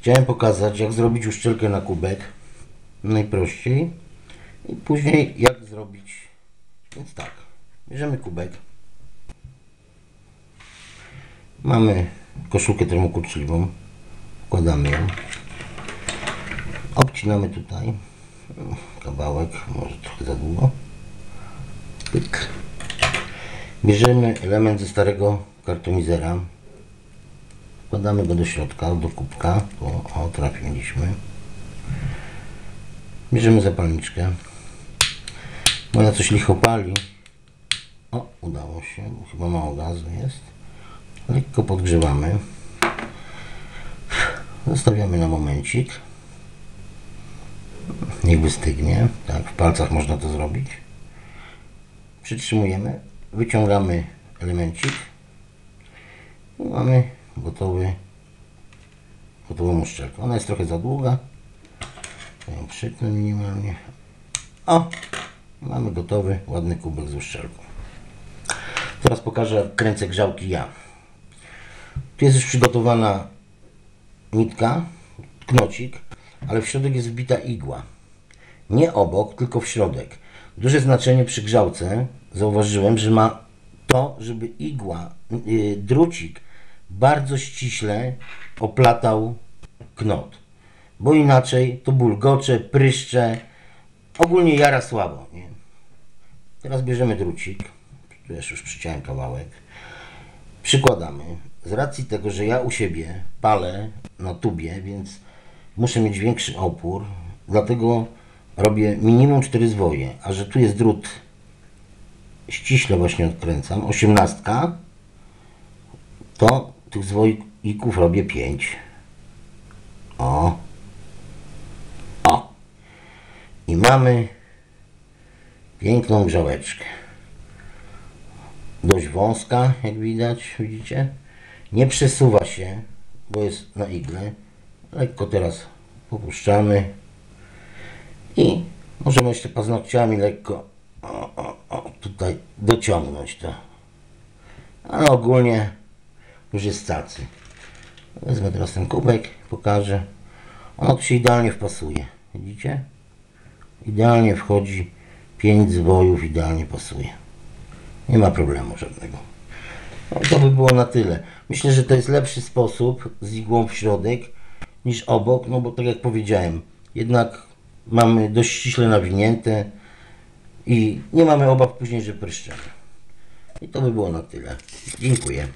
Chciałem pokazać, jak zrobić uszczelkę na kubek. Najprościej. I później jak zrobić. Więc tak. Bierzemy kubek. Mamy koszulkę termokurczliwą. Wkładamy ją. Obcinamy tutaj kawałek, może trochę za długo. Pyk. Bierzemy element ze starego kartonizera. Wkładamy go do środka, do kubka. Tu, o, trafiliśmy. Bierzemy zapalniczkę. Moja coś licho pali. O, udało się. bo Chyba mało gazu jest. Lekko podgrzewamy. Zostawiamy na momencik. Niech wystygnie. Tak, w palcach można to zrobić. Przytrzymujemy. Wyciągamy elemencik. I mamy gotowy gotową uszczelkę. Ona jest trochę za długa. Ja przytnę minimalnie. O! Mamy gotowy, ładny kubek z uszczelką. Teraz pokażę, kręcę grzałki ja. Tu jest już przygotowana nitka, knocik, ale w środek jest wbita igła. Nie obok, tylko w środek. Duże znaczenie przy grzałce zauważyłem, że ma to, żeby igła, yy, drucik bardzo ściśle oplatał knot. Bo inaczej to bulgocze, pryszcze, ogólnie jara słabo. Nie? Teraz bierzemy drucik, tu już przyciąłem kawałek, przykładamy. Z racji tego, że ja u siebie palę na tubie, więc muszę mieć większy opór, dlatego robię minimum 4 zwoje, a że tu jest drut ściśle właśnie odkręcam, 18, to tych zwoików robię 5. O. O. I mamy piękną grzałeczkę. Dość wąska, jak widać, widzicie? Nie przesuwa się, bo jest na igle. Lekko teraz popuszczamy. I możemy jeszcze paznokciami lekko o, o, o, tutaj dociągnąć to. Ale ogólnie już jest cacy. Wezmę teraz ten kubek, pokażę. Ono tu się idealnie wpasuje. Widzicie? Idealnie wchodzi. 5 zwojów idealnie pasuje. Nie ma problemu żadnego. No, to by było na tyle. Myślę, że to jest lepszy sposób z igłą w środek niż obok, no bo tak jak powiedziałem, jednak mamy dość ściśle nawinięte i nie mamy obaw później, że pryszczemy. I to by było na tyle. Dziękuję.